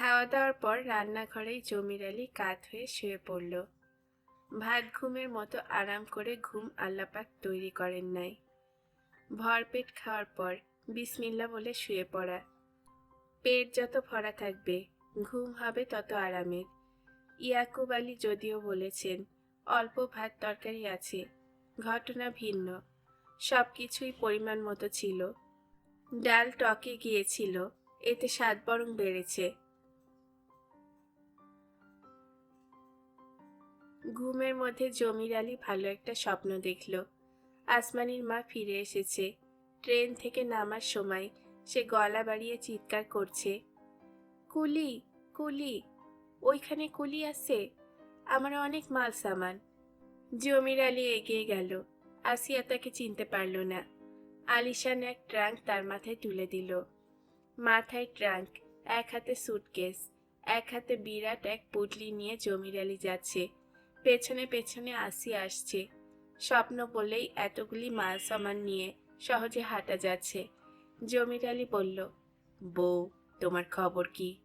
খাওয়া দাওয়ার পর রান্নাঘরেই জমির আলী কাত হয়ে শুয়ে পড়ল। ভাত ঘুমের মতো আরাম করে ঘুম আল্লাপাক তৈরি করেন নাই। ভরপেট খাওয়ার পর বিসমিল্লা বলে শুয়ে পড়া। পেট যত ভরা থাকবে, ঘুম হবে তত আরামের। ইয়াকুব আলী যদিও বলেছেন, অল্প ভাত তরকারি আছে, ঘটনা ভিন্ন। সব কিছুই পরিমাণ মতো ছিল। ডাল টকে গিয়েছিল, এতে স্বাদ বরং বেড়েছে। ঘুমের মধ্যে জমির আলী ভালো একটা স্বপ্ন দেখল। আসমানির মা ফিরে এসেছে। ট্রেন থেকে নামার সময় সে গলা বাড়িয়ে চিৎকার করছে। কুলি কুলি, ওইখানে কুলি আছে? আমার অনেক মাল সামান। জমির আলী এগিয়ে গেল। আসিয়া তাকে চিনতে পারল না। আলিশান এক ট্রাঙ্ক তার মাথায় তুলে দিল। মাথায় ট্রাঙ্ক, এক হাতে সুটকেস এক হাতে বিরাট এক পুটলি নিয়ে জমির আলী যাচ্ছে। পেছনে পেছনে আসি আসছে। স্বপ্ন বলেই এতগুলি মাল সামান নিয়ে সহজে হাঁটা যাচ্ছে। জমির আলী বলল, বউ, তোমার খবর কি?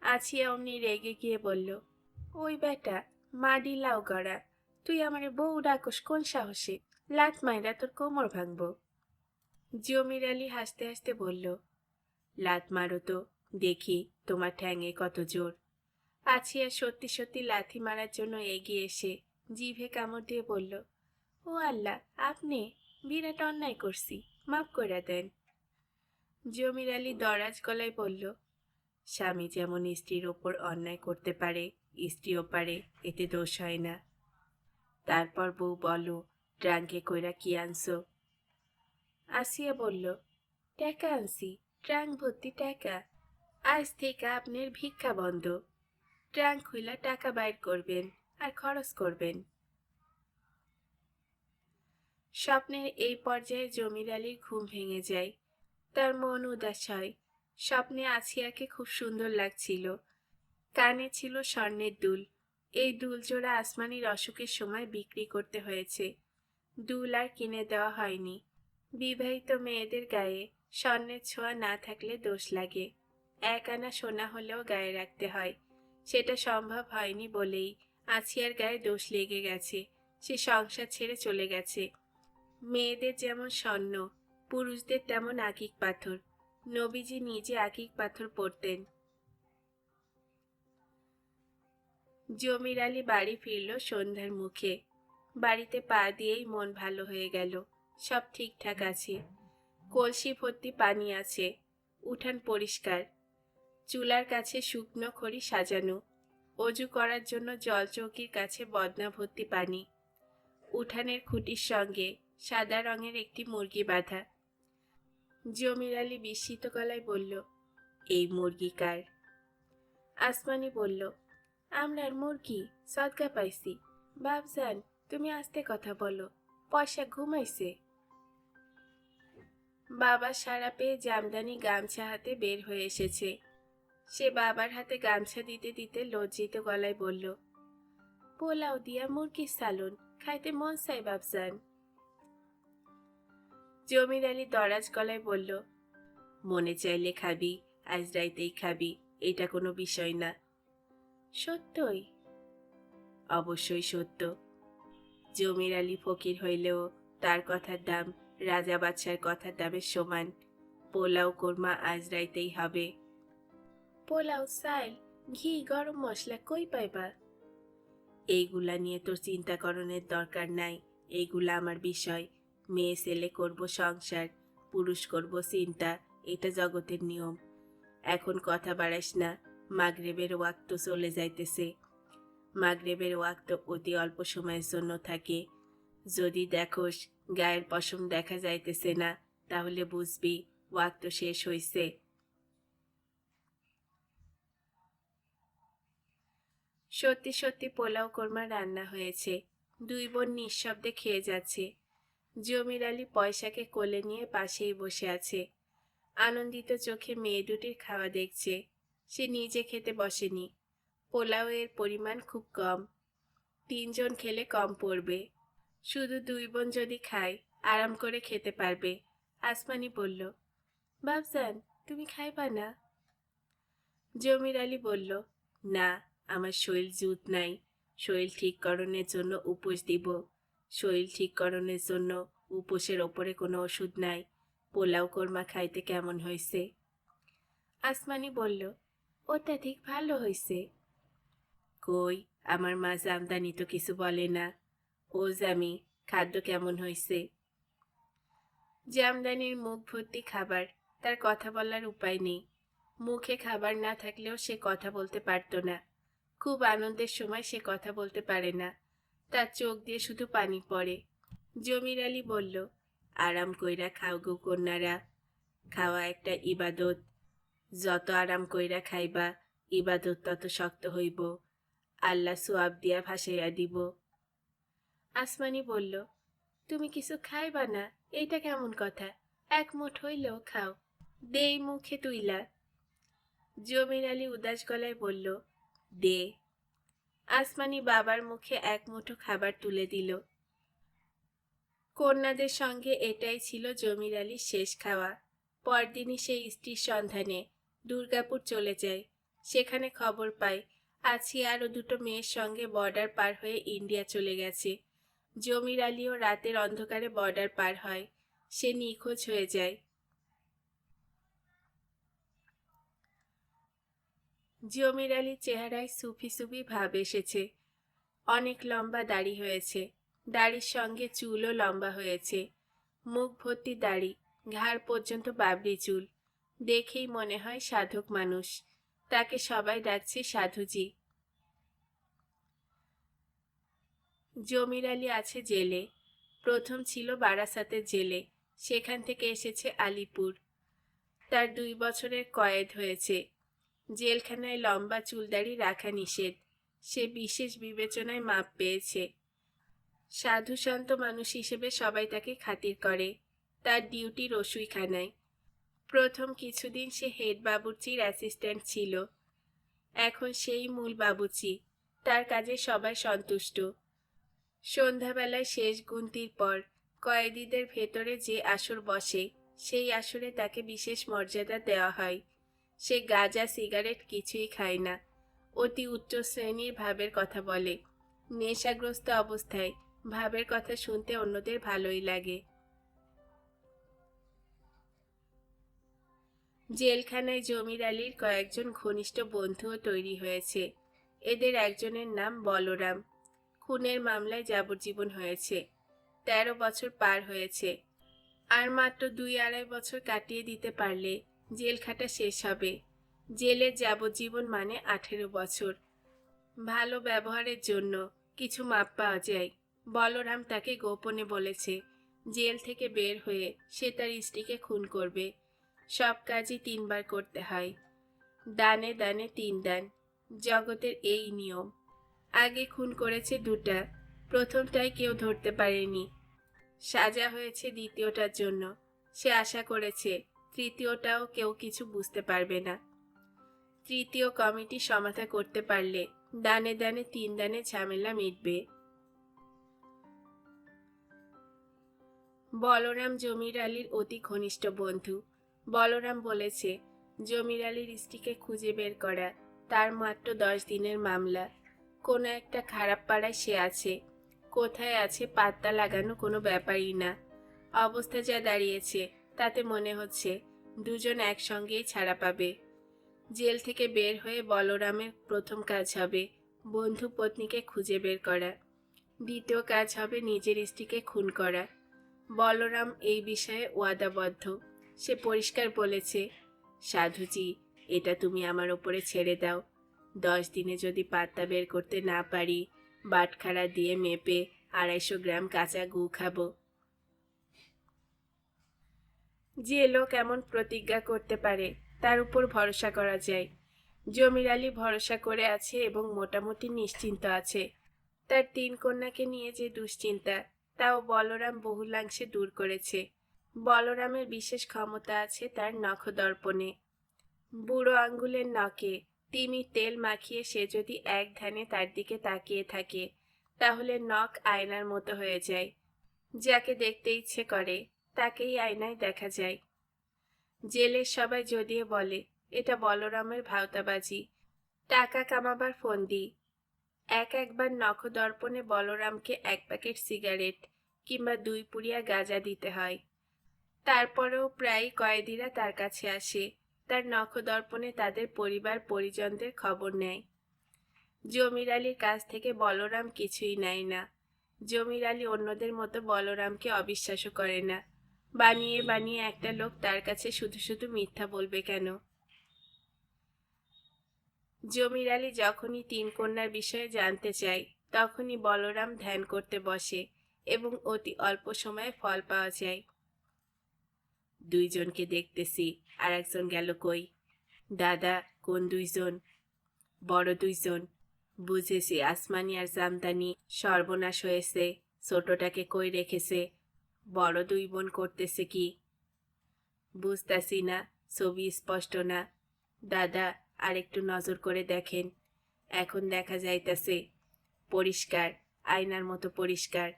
আছিয়া অমনি রেগে গিয়ে বলল, ওই বেটা, মাডি লাউ গড়া। তুই আমার বউ ডাকস, কোন সাহসে? লাত মাইরা তোর কোমর ভাঙবো। জমির আলী হাসতে হাসতে বলল, লাত মারো তো, দেখি তোমার ঠ্যাঙে কত জোর। আছিয়া সত্যি সত্যি লাথি মারার জন্য এগিয়ে এসে। জিভে কামড় দিয়ে বলল, ও আল্লাহ, আপনি? বিরাট অন্যায় করছি, মাফ করে দেন। জমির আলী দরাজ গলায় বলল, স্বামী যেমন স্ত্রীর ওপর অন্যায় করতে পারে, স্ত্রীও পারে, এতে দোষ হয় না। তারপর বউ বলো, ট্রাঙ্কে কইরা কি আনছো? আসিয়া বলল, টাকা আনছি, ট্রাঙ্ক ভর্তি টাকা। আজ থেকে আপনার ভিক্ষা বন্ধ। ট্রাঙ্ক খুইলা টাকা বাইর করবেন আর খরচ করবেন। স্বপ্নের এই পর্যায়ে জমির আলীর ঘুম ভেঙে যায়। তার মন উদাস হয়। স্বপ্নে আসিয়াকে খুব সুন্দর লাগছিল। কানে ছিল স্বর্ণের দুল। এই দুল জোড়া আসমানির অসুখের সময় বিক্রি করতে হয়েছে। দুল আর কিনে দেওয়া হয়নি। বিবাহিত মেয়েদের গায়ে স্বর্ণের ছোঁয়া না থাকলে দোষ লাগে। এক আনা সোনা হলেও গায়ে রাখতে হয়। সেটা সম্ভব হয়নি বলেই আছিয়ার গায়ে দোষ লেগে গেছে। সে সংসার ছেড়ে চলে গেছে। মেয়েদের যেমন স্বর্ণ, পুরুষদের তেমন আকিক পাথর। নবীজি নিজে আকিক পাথর পড়তেন জমির আলী বাড়ি ফিরল সন্ধ্যার মুখে। বাড়িতে পা দিয়েই মন ভালো হয়ে গেল। সব ঠিকঠাক আছে। কলসি ভর্তি পানি আছে। উঠান পরিষ্কার। চুলার কাছে শুকনো খড়ি সাজানো। অজু করার জন্য জলচৌকির কাছে বদনা ভর্তি পানি। উঠানের খুঁটির সঙ্গে সাদা রঙের একটি মুরগি বাঁধা। জমির আলী বিস্মিত গলায় বলল, এই মুরগি কার? আসমানি বলল আমরার মুরগি, সদকা পাইছি। বাবজান তুমি আস্তে কথা বলো, পয়সা ঘুমাইছে? বাবা সারা পেয়ে জামদানি গামছা হাতে বের হয়ে এসেছে। সে বাবার হাতে গামছা দিতে দিতে লজ্জিত গলায় বলল, পোলাও দিয়া মুরগির সালন, খাইতে মন চাই বাবজান জমির আলী দরাজ গলায় বলল, মনে চাইলে খাবি, আজ রাইতেই খাবি, এটা কোনো বিষয় না। সত্যই? অবশ্যই সত্য। জমির আলী ফকির হইলেও তার কথার দাম রাজা বাদশার কথার দামের সমান। পোলাও, কোরমা আজ রাইতেই হবে। পোলাও চাল ঘি, গরম মশলা কই পাইবা? এইগুলা নিয়ে তোর চিন্তা করণের দরকার নাই। এইগুলা আমার বিষয়। মেয়ে, ছেলে করব সংসার, পুরুষ করব চিন্তা, এটা জগতের নিয়ম। এখন কথা বাড়াস না, মাগরেবের ওয়াক্ত চলে যাইতেছে। মাগরেবের ওয়াক্ত অতি অল্প সময়ের জন্য থাকে। যদি দেখোস গায়ের পশম দেখা যাইতেছে না, তাহলে বুঝবি ওয়াক্ত শেষ হইছে। সত্যি সত্যি পোলাও কোরমা রান্না হয়েছে। দুই বোন নিঃশব্দে খেয়ে যাচ্ছে। জমির আলী পয়সাকে কোলে নিয়ে পাশেই বসে আছে। আনন্দিত চোখে মেয়ে দুটির খাওয়া দেখছে। সে নিজে খেতে বসেনি। পোলাওয়ের পরিমাণ খুব কম। তিনজন খেলে কম পড়বে। শুধু দুই বোন যদি খায়, আরাম করে খেতে পারবে, আসমানি বলল। বাবজান তুমি খাইবা না? জমির আলী বলল, না। আমার শরীর জুত নাই। শরীর ঠিককরণের জন্য উপোস দিব। শরীর ঠিককরণের জন্য উপোসের ওপরে কোনো ওষুধ নাই। পোলাও কোরমা খাইতে কেমন হয়েছে আসমানি বলল ঠিক ভালো হয়েছে কই, আমার মা জামদানি তো কিছু বলে না। ও জামি, খাদ্য কেমন হয়েছে জামদানির মুখ ভর্তি খাবার, তার কথা বলার উপায় নেই। মুখে খাবার না থাকলেও সে কথা বলতে পারত না। খুব আনন্দের সময় সে কথা বলতে পারে না। তার চোখ দিয়ে শুধু পানি পড়ে। জমির আলী বলল, আরাম কইরা খাও গো কন্যারা। খাওয়া একটা ইবাদত। যত আরাম কইরা খাইবা, ইবাদত তত শক্ত হইব। আল্লাহ সোয়াব দিয়া ভাসাইয়া দিব। আসমানি বলল, তুমি কিছু খাইবা না? এইটা কেমন কথা? এক মুঠ হইলেও খাও। দেই মুখে তুইলা। জমির আলী উদাস গলায় বলল দে। আসমানি বাবার মুখে এক মুঠো খাবার তুলে দিল। কন্যাদের সঙ্গে এটাই ছিল জমির আলীর শেষ খাওয়া। পরদিনই সেই স্ত্রীর সন্ধানে দুর্গাপুর চলে যায়। সেখানে খবর পায় আছি আরও দুটো মেয়ের সঙ্গে বর্ডার পার হয়ে ইন্ডিয়া চলে গেছে। জমির আলীও রাতের অন্ধকারে বর্ডার পার হয়। সে নিখোঁজ হয়ে যায়। জমির আলীর চেহারায় সুফি সুফি ভাব এসেছে। অনেক লম্বা দাড়ি হয়েছে। দাড়ির সঙ্গে চুলও লম্বা হয়েছে। মুখ ভর্তি দাড়ি, ঘাড় পর্যন্ত বাবরি চুল। দেখেই মনে হয় সাধক মানুষ। তাকে সবাই ডাকছে সাধুজি। জমির আলী আছে জেলে। প্রথম ছিল বারাসাতের জেলে। সেখান থেকে এসেছে আলিপুর। তার দুই বছরের কয়েদ হয়েছে। জেলখানায় লম্বা চুলদাড়ি রাখা নিষেধ। সে বিশেষ বিবেচনায় মাপ পেয়েছে। সাধু সন্ত মানুষ হিসেবে সবাই তাকে খাতির করে। তার ডিউটি রসুইখানায় প্রথম কিছুদিন সে হেড বাবুর্চির অ্যাসিস্ট্যান্ট ছিল। এখন সেই মূল বাবুচি তার কাজে সবাই সন্তুষ্ট। সন্ধ্যাবেলায় শেষ গুনতির পর কয়েদিদের ভেতরে যে আসর বসে, সেই আসরে তাকে বিশেষ মর্যাদা দেওয়া হয়। সে গাঁজা সিগারেট কিছুই খায় না। অতি উচ্চ শ্রেণির ভাবের কথা বলে। নেশাগ্রস্ত অবস্থায় ভাবের কথা শুনতে অন্যদের ভালোই লাগে। জেলখানায় জমির আলীর কয়েকজন ঘনিষ্ঠ বন্ধুও তৈরি হয়েছে। এদের একজনের নাম বলরাম। খুনের মামলায় যাবজ্জীবন হয়েছে। তেরো বছর পার হয়েছে। আর মাত্র দুই আড়াই বছর কাটিয়ে দিতে পারলে জেল খাটা শেষ হবে। জেলের যাবজ্জীবন মানে আঠেরো বছর। ভালো ব্যবহারের জন্য কিছু মাপ পাওয়া যায়। বলরাম তাকে গোপনে বলেছে, জেল থেকে বের হয়ে সে তার স্ত্রীকে খুন করবে। সব কাজই তিনবার করতে হয়। দানে দানে তিন দান। জগতের এই নিয়ম। আগে খুন করেছে দুটা। প্রথমটাই কেউ ধরতে পারেনি। সাজা হয়েছে দ্বিতীয়টার জন্য। সে আশা করেছে তৃতীয়টাও কেউ কিছু বুঝতে পারবে না। তৃতীয় কমিটি সমাধা করতে পারলে দানে দানে তিন দানে ঝামেলা মিটবে। বলরাম জমির আলীর অতি ঘনিষ্ঠ বন্ধু। বলরাম বলেছে, জমির আলীর স্ত্রীকে খুঁজে বের করা তার মাত্র দশ দিনের মামলা। কোনো একটা খারাপ পাড়ায় সে আছে। কোথায় আছে পাত্তা লাগানো কোনো ব্যাপারই না। অবস্থা যা দাঁড়িয়েছে তাতে মনে হচ্ছে দুজন একসঙ্গেই ছাড়া পাবে। জেল থেকে বের হয়ে বলরামের প্রথম কাজ হবে বন্ধু পত্নীকে খুঁজে বের করা। দ্বিতীয় কাজ হবে নিজের স্ত্রীকে খুন করা। বলরাম এই বিষয়ে ওয়াদাবদ্ধ। সে পরিষ্কার বলেছে, সাধুজি, এটা তুমি আমার ওপরে ছেড়ে দাও। দশ দিনে যদি পাত্তা বের করতে না পারি, বাটখারা দিয়ে মেপে আড়াইশো গ্রাম কাঁচা গু খাব। যে লোক এমন প্রতিজ্ঞা করতে পারে, তার উপর ভরসা করা যায়। জমির আলী ভরসা করে আছে এবং মোটামুটি নিশ্চিন্ত আছে। তার তিন কন্যাকে নিয়ে যে দুশ্চিন্তা, তাও বলরাম বহুলাংশে দূর করেছে। বলরামের বিশেষ ক্ষমতা আছে তার নখদর্পণে। বুড়ো আঙ্গুলের নখে তিমি তেল মাখিয়ে সে যদি এক ধ্যানে তার দিকে তাকিয়ে থাকে, তাহলে নখ আয়নার মতো হয়ে যায়। যাকে দেখতে ইচ্ছে করে তাকেই আয়নায় দেখা যায়। জেলের সবাই যদিও বলে, এটা বলরামের ভাওতাবাজি। টাকা কামাবার ফন্দি এক একবার নখদর্পণে বলরামকে এক প্যাকেট সিগারেট কিংবা দুই পুড়িয়া গাঁজা দিতে হয়। তারপরেও প্রায় কয়েদিরা তার কাছে আসে। তার নখদর্পণে তাদের পরিবার পরিজনদের খবর নেয়। জমির আলীর কাছ থেকে বলরাম কিছুই নেয় না। জমির আলী অন্যদের মতো বলরামকে অবিশ্বাসও করে না। বানিয়ে বানিয়ে একটা লোক তার কাছে শুধু শুধু মিথ্যা বলবে কেন? জমির আলী যখনই তিন কন্যার বিষয়ে জানতে চায়, তখনই বলরাম ধ্যান করতে বসে এবং অতি অল্প সময়ে ফল পাওয়া যায়। দুইজনকে দেখতেছি আর একজন গেল কই? দাদা, কোন দুইজন? বড় দুইজন। বুঝেছি আসমানি আর জামদানি সর্বনাশ হয়েছে, ছোটটাকে কই রেখেছে? বড় দুই বোন করতেছে কি? বুঝতাছি না, ছবি স্পষ্ট না। দাদা আর একটু নজর করে দেখেন। এখন দেখা যাইতাছে, পরিষ্কার, আয়নার মতো পরিষ্কার।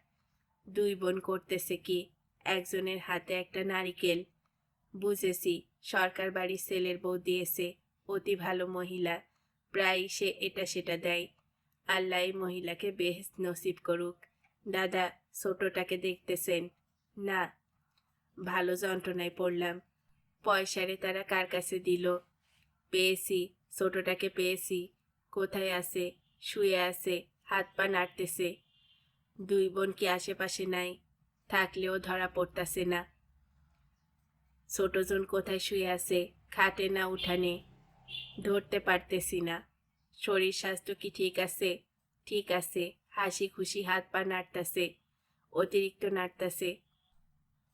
দুই বোন করতেছে কি? একজনের হাতে একটা নারিকেল। বুঝেছি, সরকার বাড়ির ছেলের বউ দিয়েছে, অতি ভালো মহিলা। প্রায় সে এটা সেটা দেয়। আল্লাহ মহিলাকে বেহেস নসিব করুক। দাদা ছোটটাকে দেখতেছেন না, ভালো যন্ত্রণায় পড়লাম। পয়সারে তারা কার কাছে দিল? পেয়েছি, ছোটটাকে পেয়েছি। কোথায় আছে? শুয়ে আছে, হাত পা নাড়তেছে। দুই বোন কি আশেপাশে নাই? থাকলেও ধরা পড়তাছে না। ছোটজন কোথায় শুয়ে আছে? খাটে না উঠানে? ধরতে পারতেছি না। শরীর স্বাস্থ্য কি ঠিক আছে? ঠিক আছে। হাসি খুশি হাত পা নাড়তাছে। অতিরিক্ত নাড়তাছে।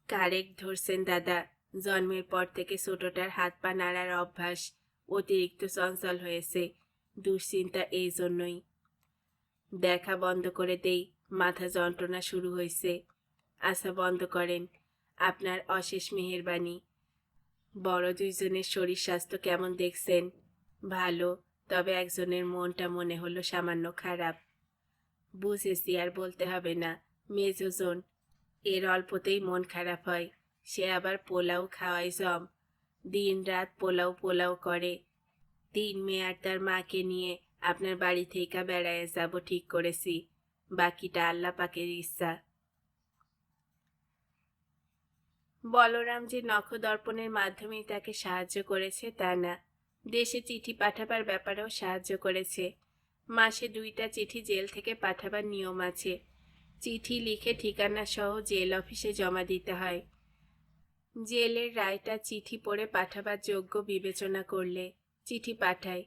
কারেক্ট ধরছেন দাদা। জন্মের পর থেকে ছোটটার হাত পা নাড়ার অভ্যাস অতিরিক্ত চঞ্চল হয়েছে। দুশ্চিন্তা এই জন্যই। দেখা বন্ধ করে দেই, মাথা যন্ত্রণা শুরু হয়েছে। আশা বন্ধ করেন। আপনার অশেষ মেহেরবানি। বড় দুইজনের শরীর স্বাস্থ্য কেমন দেখছেন? ভালো, তবে একজনের মনটা মনে হলো সামান্য খারাপ। বুঝেছি, আর বলতে হবে না। মেজোজন এর অল্পতেই মন খারাপ হয়। সে আবার পোলাও খাওয়াই জম। দিন রাত পোলাও পোলাও করে। তিন মেয়ে আর তার মাকে নিয়ে আপনার বাড়ি থেকে বেড়ায় যাব ঠিক করেছি। বাকিটা আল্লাহ পাকের ইচ্ছা। বলরাম যে নখদর্পণের মাধ্যমেই তাকে সাহায্য করেছে তা না। দেশে চিঠি পাঠাবার ব্যাপারেও সাহায্য করেছে। মাসে দুইটা চিঠি জেল থেকে পাঠাবার নিয়ম আছে। চিঠি লিখে ঠিকানা সহ জেল অফিসে জমা দিতে হয়। জেলের রায়টা চিঠি পড়ে পাঠাবার যোগ্য বিবেচনা করলে চিঠি পাঠায়।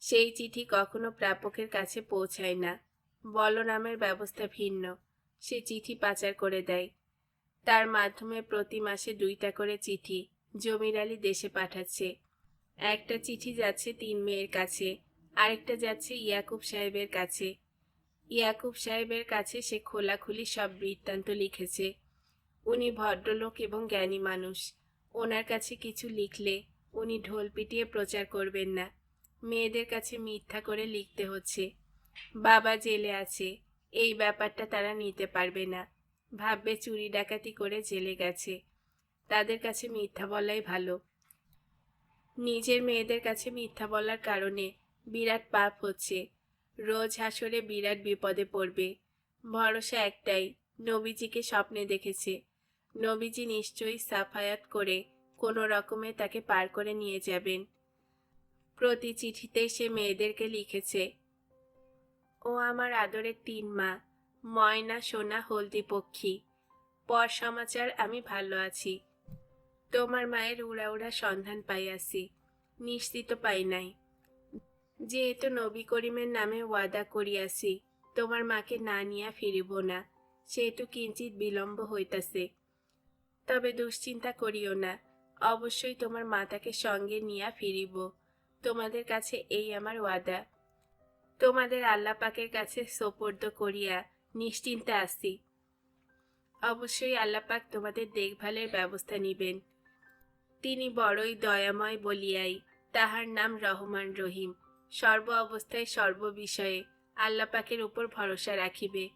সেই চিঠি কখনো প্রাপকের কাছে পৌঁছায় না। বলরামের ব্যবস্থা ভিন্ন। সে চিঠি পাচার করে দেয়। তার মাধ্যমে প্রতি মাসে দুইটা করে চিঠি জমির আলী দেশে পাঠাচ্ছে। একটা চিঠি যাচ্ছে তিন মেয়ের কাছে, আরেকটা যাচ্ছে ইয়াকুব সাহেবের কাছে। ইয়াকুব সাহেবের কাছে সে খোলাখুলি সব বৃত্তান্ত লিখেছে। উনি ভদ্রলোক এবং জ্ঞানী মানুষ। ওনার কাছে কিছু লিখলে উনি ঢোল পিটিয়ে প্রচার করবেন না। মেয়েদের কাছে মিথ্যা করে লিখতে হচ্ছে। বাবা জেলে আছে। এই ব্যাপারটা তারা নিতে পারবে না। ভাববে চুরি ডাকাতি করে জেলে গেছে। তাদের কাছে মিথ্যা বলাই ভালো। নিজের মেয়েদের কাছে মিথ্যা বলার কারণে বিরাট পাপ হচ্ছে। রোজ হাসরে বিরাট বিপদে পড়বে। ভরসা একটাই, নবীজিকে স্বপ্নে দেখেছে। নবীজি নিশ্চয়ই সাফায়াত করে কোনো রকমে তাকে পার করে নিয়ে যাবেন। প্রতি চিঠিতে সে মেয়েদেরকে লিখেছে, ও আমার আদরের তিন মা, ময়না, সোনা, হলদি পক্ষী। পর সমাচার, আমি ভালো আছি। তোমার মায়ের উড়া উড়া সন্ধান পাইয়াছি। নিশ্চিত পাই নাই। যেহেতু নবী করিমের নামে ওয়াদা করিয়াছি, তোমার মাকে না নিয়া ফিরিব না, সেহেতু কিঞ্চিত বিলম্ব হইতাছে। তবে দুশ্চিন্তা করিও না, অবশ্যই তোমার মাতাকে সঙ্গে নিয়া ফিরিব, তোমাদের কাছে এই আমার ওয়াদা। তোমাদের আল্লাহ পাকের কাছে সোপর্দ করিয়া নিশ্চিন্তে আসি অবশ্যই আল্লাহ পাক তোমাদের দেখভালের ব্যবস্থা নিবেন। তিনি বড়ই দয়াময় বলিয়াই তাহার নাম রহমান রহিম। সর্ব অবস্থায় সর্ব বিষয়ে আল্লাহ পাকের উপর ভরসা রাখিবে।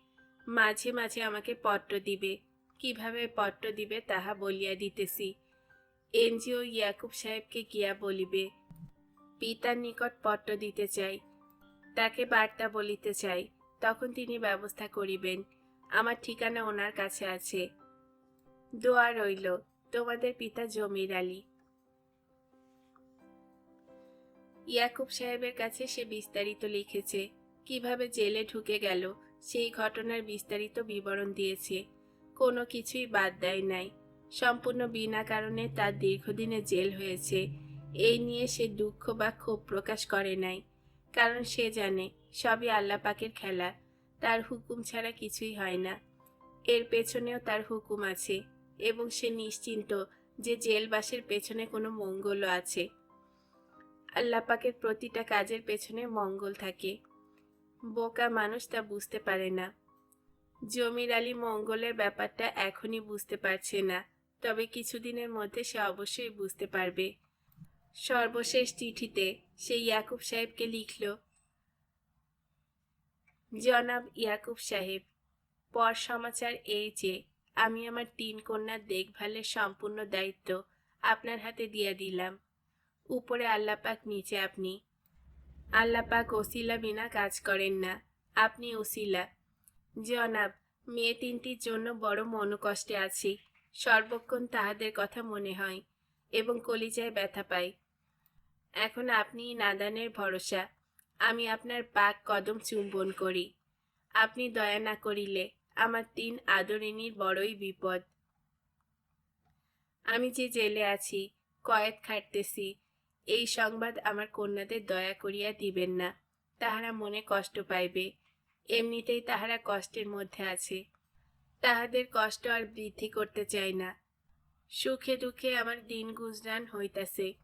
মাঝে মাঝে আমাকে পট্ট দিবে। কীভাবে পট্ট দিবে তাহা বলিয়া দিতেছি। এনজিও ইয়াকুব সাহেবকে গিয়া বলিবে, পিতার নিকট পট্ট দিতে চাই। তাকে বার্তা বলিতে চাই। তখন তিনি ব্যবস্থা করিবেন। আমার ঠিকানা ওনার কাছে আছে। দোয়া রইল। তোমাদের পিতা জমির আলী। ইয়াকুব সাহেবের কাছে সে বিস্তারিত লিখেছে, কীভাবে জেলে ঢুকে গেল, সেই ঘটনার বিস্তারিত বিবরণ দিয়েছে। কোনো কিছুই বাদ দেয় নাই। সম্পূর্ণ বিনা কারণে তার দীর্ঘদিনে জেল হয়েছে। এই নিয়ে সে দুঃখ বা ক্ষোভ প্রকাশ করে নাই। কারণ সে জানে, সবই আল্লাপাকের খেলা। তার হুকুম ছাড়া কিছুই হয় না। এর পেছনেও তার হুকুম আছে এবং সে নিশ্চিন্ত যে জেলবাসের পেছনে কোনো মঙ্গলও আছে। আল্লাহ পাকের প্রতিটা কাজের পেছনে মঙ্গল থাকে। বোকা মানুষ তা বুঝতে পারে না। জমির আলী মঙ্গলের ব্যাপারটা এখনই বুঝতে পারছে না, তবে কিছুদিনের মধ্যে সে অবশ্যই বুঝতে পারবে। সর্বশেষ চিঠিতে সে ইয়াকুব সাহেবকে লিখল, জনাব ইয়াকুব সাহেব, পর সমাচার এই যে, আমি আমার তিন কন্যার দেখভালের সম্পূর্ণ দায়িত্ব আপনার হাতে দিয়ে দিলাম। উপরে আল্লাপাক নিচে আপনি। আল্লাপাক ওসিলা বিনা কাজ করেন না। আপনি ওসিলা। জনাব, মেয়ে তিনটির জন্য বড় মনোকষ্টে আছি। সর্বক্ষণ তাহাদের কথা মনে হয় এবং কলিজায় ব্যথা পাই এখন আপনি নাদানের ভরসা। আমি আপনার পাক কদম চুম্বন করি। আপনি দয়া না করিলে আমার তিন আদরিনীর বড়ই বিপদ। আমি যে জেলে আছি, কয়েদ খাটতেছি এই সংবাদ আমার কন্যাদের দয়া করিয়া দিবেন না, তাহারা মনে কষ্ট পাইবে। এমনিতেই তাহারা কষ্টের মধ্যে আছে। তাহাদের কষ্ট আর বৃদ্ধি করতে চাই না। সুখে দুঃখে আমার দিন গুজরান হইতাছে।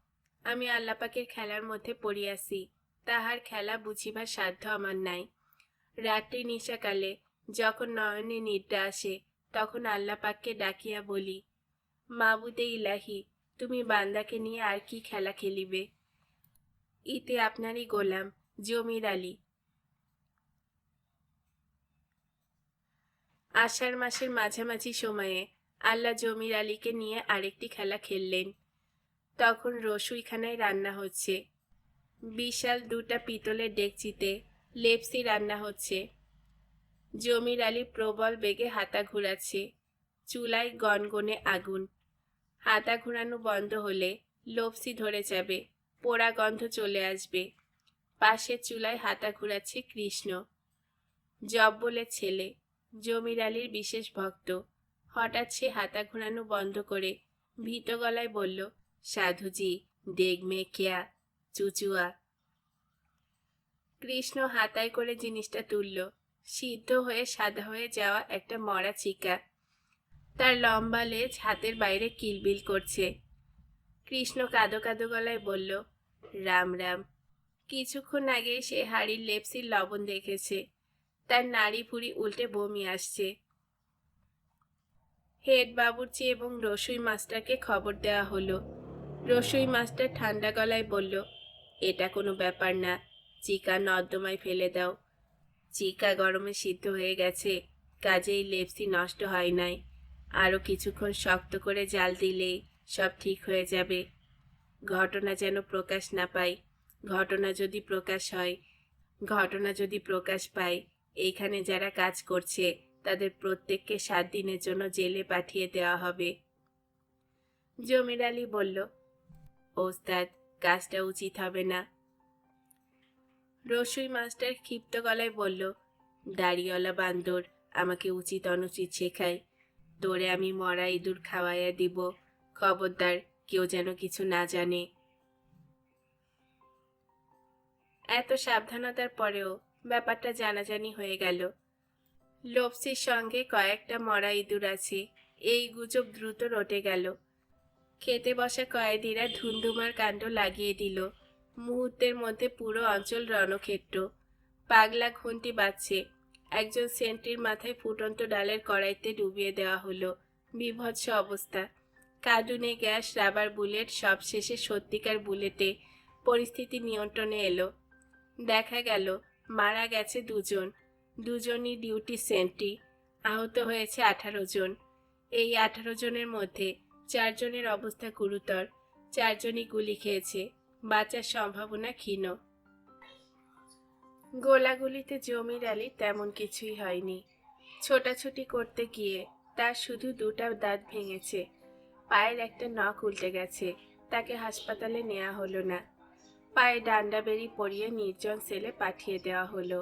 আমি আল্লাপাকের খেলার মধ্যে পড়িয়াছি, তাহার খেলা বুঝিবার সাধ্য আমার নাই। রাত্রি নিশাকালে যখন নয়নে নিদ্রা আসে, তখন আল্লাপাককে ডাকিয়া বলি, মাবুদে ইলাহি তুমি বান্দাকে নিয়ে আর কি খেলা খেলিবে? ইতে আপনারই গোলাম, জমির আলী। আষাঢ় মাসের মাঝামাঝি সময়ে আল্লাহ জমির আলীকে নিয়ে আরেকটি খেলা খেললেন। তখন রসুইখানায় রান্না হচ্ছে। বিশাল দুটা পিতলের ডেকচিতে লেপসি রান্না হচ্ছে। জমির আলী প্রবল বেগে হাতা ঘুরাচ্ছে। চুলায় গনগনে আগুন। হাতা ঘোরানো বন্ধ হলে লোপসি ধরে যাবে, পোড়া গন্ধ চলে আসবে। পাশের চুলায় হাতা ঘুরাচ্ছে কৃষ্ণ। জব বলে ছেলে, জমির আলীর বিশেষ ভক্ত। হঠাৎ সে হাতা ঘোরানো বন্ধ করে ভীত গলায় বলল, সাধুজি দেখমে কেয়া? চুচুয়া? কৃষ্ণ হাতায় করে জিনিসটা তুলল। সিদ্ধ হয়ে সাদা হয়ে যাওয়া একটা মরা চিকা। তার লম্বা লেজ হাতের বাইরে কিলবিল করছে। কৃষ্ণ কাঁদো কাঁদো গলায় বলল, রাম রাম। কিছুক্ষণ আগে সে হাড়ির লেপসির লবণ দেখেছে। তার নাড়ি ভুড়ি উল্টে বমি আসছে। হেড বাবুর্চি এবং রসুই মাস্টারকে খবর দেওয়া হলো। রসুই মাস্টার ঠান্ডা গলায় বলল, এটা কোনো ব্যাপার না, চিকা নর্দমায় ফেলে দাও। চিকা গরমে সিদ্ধ হয়ে গেছে, কাজেই লেপসি নষ্ট হয় নাই। আরও কিছুক্ষণ শক্ত করে জাল দিলে সব ঠিক হয়ে যাবে। ঘটনা যেন প্রকাশ না পায়। ঘটনা যদি প্রকাশ হয়, ঘটনা যদি প্রকাশ পায় এইখানে যারা কাজ করছে, তাদের প্রত্যেককে সাত দিনের জন্য জেলে পাঠিয়ে দেওয়া হবে। জমির আলী বলল, ওস্তাদ, কাজটা উচিত হবে না। রসুই মাস্টার ক্ষিপ্ত গলায় বলল, দাড়িওয়ালা বান্দর, আমাকে উচিত অনুচিত শেখায়। তোরে আমি মরা ইঁদুর খাওয়াইয়া দিব। খবরদার, কেউ যেন কিছু না জানে। এত সাবধানতার পরেও ব্যাপারটা জানাজানি হয়ে গেল। লোপসির সঙ্গে কয়েকটা মরা ইঁদুর আছে। এই গুজব দ্রুত রটে গেল। খেতে বসা কয়েদিরা ধুন্ধুমার কাণ্ড লাগিয়ে দিল। মুহূর্তের মধ্যে পুরো অঞ্চল রণক্ষেত্র। পাগলা ঘন্টি বাজছে। একজন সেন্ট্রির মাথায় ফুটন্ত ডালের কড়াইতে ডুবিয়ে দেওয়া হলো। বিভৎস অবস্থা। কার্টুনে গ্যাস, রাবার বুলেট সবশেষে সত্যিকার বুলেটে পরিস্থিতি নিয়ন্ত্রণে এলো। দেখা গেল, মারা গেছে দুজন। দুজনই ডিউটি সেন্ট্রি আহত হয়েছে আঠারো জন। এই আঠারো জনের মধ্যে চারজনের অবস্থা গুরুতর। চারজনই গুলি খেয়েছে। বাঁচার সম্ভাবনা ক্ষীণ। গোলাগুলিতে জমির আলী তেমন কিছুই হয়নি। ছোটাছুটি করতে গিয়ে তার শুধু দুটা দাঁত ভেঙেছে। পায়ের একটা নখ উল্টে গেছে, তাকে হাসপাতালে নেওয়া হলো না। পায়ে ডান্ডা বেরি পরিয়ে নির্জন সেলে পাঠিয়ে দেওয়া হলো।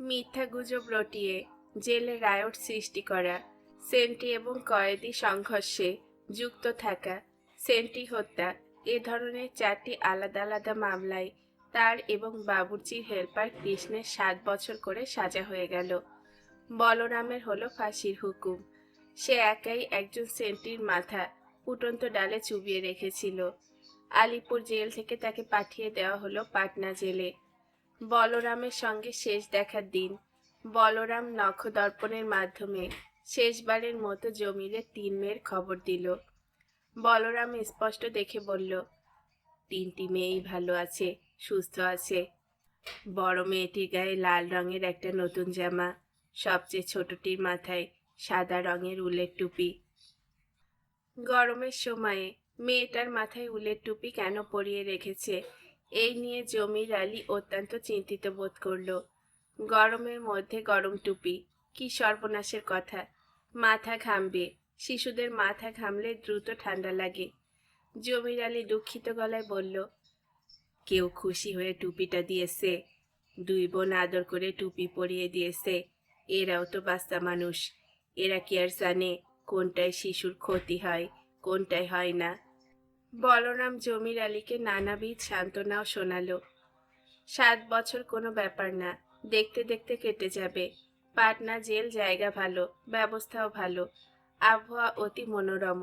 মিথ্যা গুজব রটিয়ে জেলে রায়ট সৃষ্টি করা, সেন্টি এবং কয়েদি সংঘর্ষে যুক্ত থাকা, সেন্টি হত্যা, এ ধরনের চারটি আলাদা আলাদা মামলায় তার এবং বাবুর্চির হেল্পার কৃষ্ণের সাত বছর করে সাজা হয়ে গেল। বলরামের হলো ফাঁসির হুকুম। সে একাই একজন সেন্টির মাথা ফুটন্ত ডালে চুবিয়ে রেখেছিল। আলিপুর জেল থেকে তাকে পাঠিয়ে দেওয়া হলো পাটনা জেলে। বলরামের সঙ্গে শেষ দেখার দিন। বলরাম নখদর্পণের মাধ্যমে শেষবারের মতো জমিলের তিন মেয়ের খবর দিল। বলরাম স্পষ্ট দেখে বলল, তিনটি মেয়েই ভালো আছে। সুস্থ আছে। বড় মেয়েটির গায়ে লাল রঙের একটা নতুন জামা, সবচেয়ে ছোটটির মাথায় সাদা রঙের উলের টুপি। গরমের সময়ে মেয়েটার মাথায় উলের টুপি কেন পরিয়ে রেখেছে, এই নিয়ে জমির আলী অত্যন্ত চিন্তিত বোধ করল। গরমের মধ্যে গরম টুপি কি সর্বনাশের কথা। মাথা ঘামবে, শিশুদের মাথা ঘামলে দ্রুত ঠান্ডা লাগে। জমির আলী দুঃখিত গলায় বলল কেউ খুশি হয়ে টুপিটা দিয়েছে। দুই বোন আদর করে টুপি পরিয়ে দিয়েছে। এরাও তো বাচ্চা মানুষ। এরা কি আর জানে কোনটায় শিশুর ক্ষতি হয়, কোনটায় হয় না। বলরাম জমির আলীকে নানাবিধ সান্ত্বনাও শোনালো। সাত বছর কোনো ব্যাপার না, দেখতে দেখতে কেটে যাবে। পাটনা জেল জায়গা ভালো, ব্যবস্থাও ভালো। আবহাওয়া অতি মনোরম।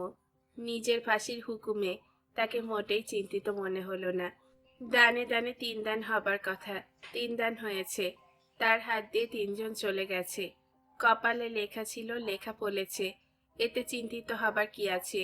নিজের ফাঁসির হুকুমে তাকে মোটেই চিন্তিত মনে হলো না। দানে দানে তিন দান হবার কথা। তিন দান হয়েছে। তার হাত দিয়ে তিনজন চলে গেছে। কপালে লেখা ছিল, লেখা পলেছে এতে চিন্তিত হবার কি আছে?